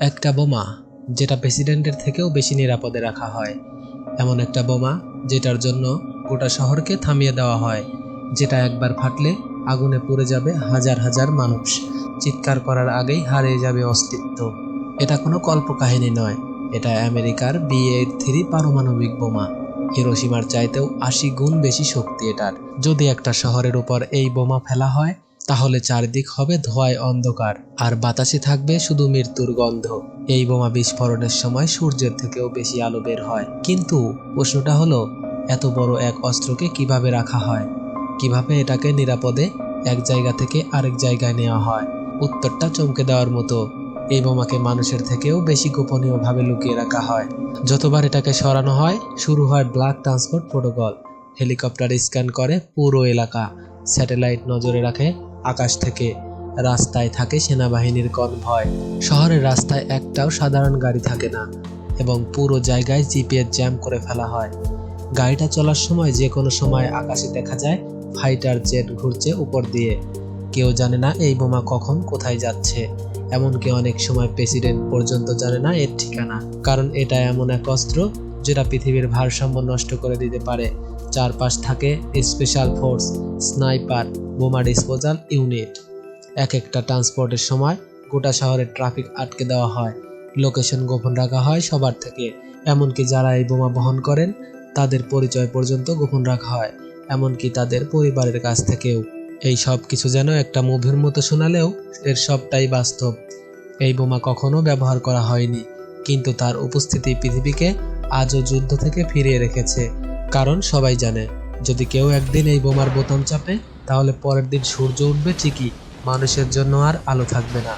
একটা বোমা যেটা প্রেসিডেন্টের থেকেও বেশি নিরাপদে রাখা হয়। এমন একটা বোমা যেটার জন্য গোটা শহরকে থামিয়ে দেওয়া হয়, যেটা একবার ফাটলে আগুনে পুড়ে যাবে হাজার হাজার মানুষ। চিৎকার করার আগেই হারিয়ে যাবে অস্তিত্ব। এটা কোনো কল্পকাহিনী নয়। এটা আমেরিকার বি এইট থ্রি পারমাণবিক বোমা। হিরোসীমার চাইতেও আশি গুণ বেশি শক্তি এটার। যদি একটা শহরের উপর এই বোমা ফেলা হয় তাহলে চারদিক হবে ধোঁয়ায় অন্ধকার, আর বাতাসে থাকবে শুধু মৃত্যুর গন্ধ। এই বোমা বিস্ফোরণের সময় সূর্যের থেকেও বেশি আলো বের হয়। কিন্তু প্রশ্নটা হলো, এত বড় এক অস্ত্রকে কীভাবে রাখা হয়? কীভাবে এটাকে নিরাপদে এক জায়গা থেকে আরেক জায়গায় নেওয়া হয়? উত্তরটা চমকে দেওয়ার মতো। এই বোমাকে মানুষের থেকেও বেশি গোপনীয়ভাবে লুকিয়ে রাখা হয়। যতবার এটাকে সরানো হয়, শুরু হয় black transport protocol. Helicopter scan করে পুরো এলাকা। স্যাটেলাইট নজরে রাখে আকাশ থেকে। রাস্তায় থাকে সেনাবাহিনীর কনভয়। শহরের রাস্তায় একটাও সাধারণ গাড়ি থাকে না এবং পুরো জায়গায় জিপিএস জ্যাম করে ফেলা হয়। গাড়িটা চলার সময় যে কোনো সময় আকাশে দেখা যায়, ফাইটার জেট ঘুরছে উপর দিয়ে। কেউ জানে না এই বোমা কখন কোথায় যাচ্ছে। এমনকি অনেক সময় প্রেসিডেন্ট পর্যন্ত জানে না এর ঠিকানা। কারণ এটা এমন এক অস্ত্র যেটা পৃথিবীর ভারসাম্য নষ্ট করে দিতে পারে। চারপাশ থাকে স্পেশাল ফোর্স, স্নাইপার বোমা ডিসপোজাল ইউনিট। এক একটা ট্রান্সপোর্টের সময় গোটা শহরের ট্রাফিক আটকে দেওয়া হয়। লোকেশন গোপন রাখা হয় সবার থেকে। এমনকি যারা এই বোমা বহন করেন, তাদের পরিচয় পর্যন্ত গোপন রাখা হয়। এমনকি তাদের পরিবারের কাছ থেকেও। এই সব কিছু যেন একটা মুভির মতো শোনালেও এর সবটাই বাস্তব। এই বোমা কখনো ব্যবহার করা হয়নি, কিন্তু তার উপস্থিতি পৃথিবীকে আজও যুদ্ধ থেকে ফিরিয়ে রেখেছে। কারণ সবাই জানে, যদি কেউ একদিন এই বোমার বোতাম চাপে তাহলে পরের দিন সূর্য উঠবে ঠিকই মানুষের জন্য আর আলো থাকবে না।